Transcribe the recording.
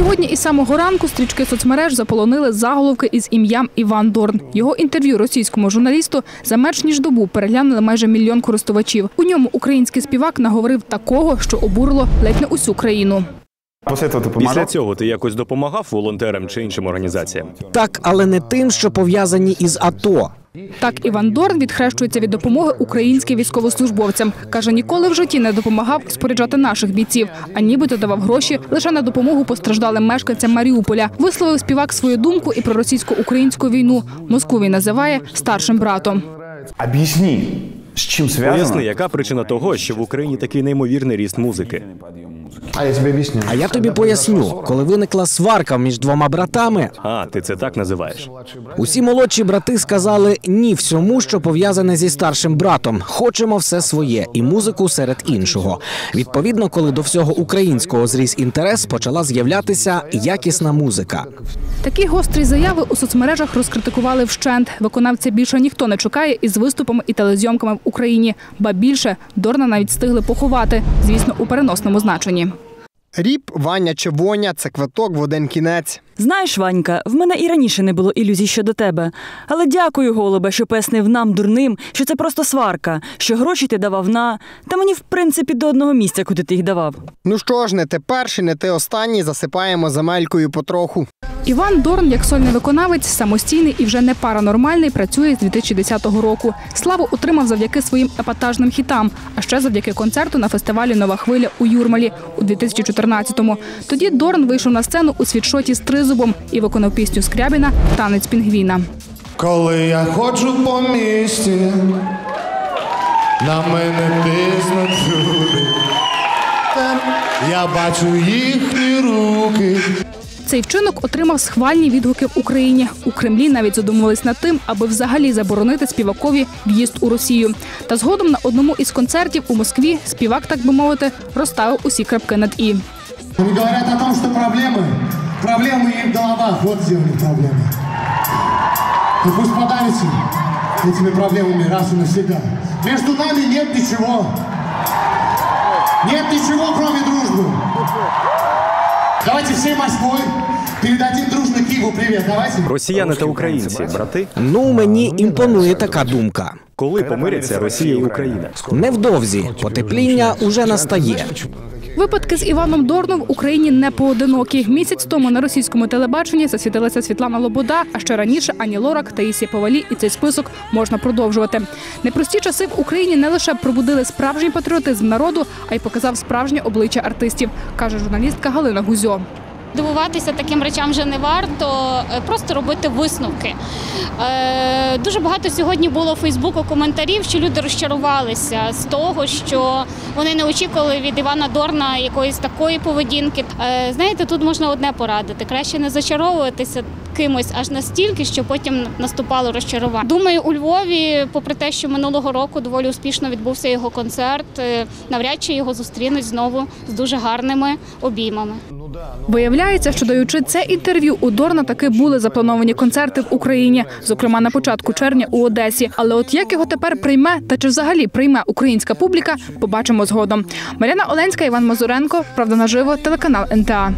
сьогодні із самого ранку стрічки соцмереж заполонили заголовки із ім'ям Іван Дорн. Його інтерв'ю російському журналісту за менш ніж добу переглянули майже мільйон користувачів. У ньому український співак наговорив такого, що обурило ледь не усю країну. Після цього ти якось допомагав волонтерам чи іншим організаціям? Так, але не тим, що пов'язані із АТО. Так, Іван Дорн відхрещується від допомоги українським військовослужбовцям. Каже, ніколи в житті не допомагав споряджати наших бійців, а нібито давав гроші лише на допомогу постраждалим мешканцям Маріуполя. Висловив співак свою думку і про російсько-українську війну. Москву він називає старшим братом. Объясни, с чем связано? Поясни, яка причина того, що в Україні такий неймовірний ріст музики? А я тебе объясню. А я тобі поясню, коли виникла сварка між двома братами, А, ти це так називаєш? усі молодші брати сказали ні всьому, що пов'язане зі старшим братом. Хочемо все своє і музику серед іншого. Відповідно, коли до всього українського зріс інтерес, почала з'являтися якісна музика. Такі гострі заяви у соцмережах розкритикували вщент. Виконавця більше ніхто не чекає із виступами і телезйомками в Україні. Ба більше Дорна навіть встигли поховати, звісно, у переносному значенні. Ріп, Ваня чи Воня це квиток в один кінець. Знаєш, Ванька, в мене і раніше не було ілюзій щодо тебе. Але дякую, голубе, що пояснив нам, дурним, що це просто сварка, що гроші ти давав на. Та мені, в принципі, до одного місця, куди ти їх давав. Ну що ж, не ти перший, не ти останній, засипаємо земелькою потроху. Іван Дорн, як сольний виконавець, самостійний і вже не паранормальний, працює з 2010 року. Славу отримав завдяки своїм епатажним хітам, а ще завдяки концерту на фестивалі Нова хвиля у Юрмалі у 2014-му. Тоді Дорн вийшов на сцену у світшоті з тризубом і виконав пісню Скрябіна Танець пінгвіна. Коли я ходжу по місті, на мене тиснуть люди. Я бачу їхні руки. Цей вчинок отримав схвальні відгуки в Україні. У Кремлі навіть задумувались над тим, аби взагалі заборонити співакові в'їзд у Росію. Та згодом на одному із концертів у Москві співак, так би мовити, розставив усі крапки над і. Они говорят о том, что проблемы, проблемы не в головах, вот где у них проблемы. Ну пусть подавятся этими проблемами раз и навсегда. Между нами нет ничего. Нет ничего, кроме дружбы. Давайте всей Москвой передадим дружно Киеву привет. Давайте. Росіяни та українці, брати? Ну мені імпонує така думка. Коли помиряться Росія і Україна? Невдовзі потепління уже настає. Випадки з Іваном Дорном в Україні не поодинокі. Місяць тому на російському телебаченні засвітилася Світлана Лобода, а ще раніше Ані Лорак, Таїсія Повалі, і цей список можна продовжувати. Непрості часи в Україні не лише пробудили справжній патріотизм народу, а й показав справжнє обличчя артистів, каже журналістка Галина Гузьо. Дивуватися таким речам вже не варто, е, просто робити висновки. Е, дуже багато сьогодні було у Фейсбуку коментарів, що люди розчарувалися з того, що вони не очікували від Івана Дорна якоїсь такої поведінки. Е, знаєте, тут можна одне порадити: краще не зачаровуватися кимось аж настільки, що потім наступало розчарування. Думаю, у Львові, попри те, що минулого року доволі успішно відбувся його концерт, навряд чи його зустрінуть знову з дуже гарними обіймами. Виявляється, що даючи це інтерв'ю, у Дорна таки були заплановані концерти в Україні, зокрема на початку червня у Одесі. Але от як його тепер прийме та чи взагалі прийме українська публіка, побачимо згодом. Мар'яна Оленська, Іван Мазуренко, правда наживо, телеканал НТА.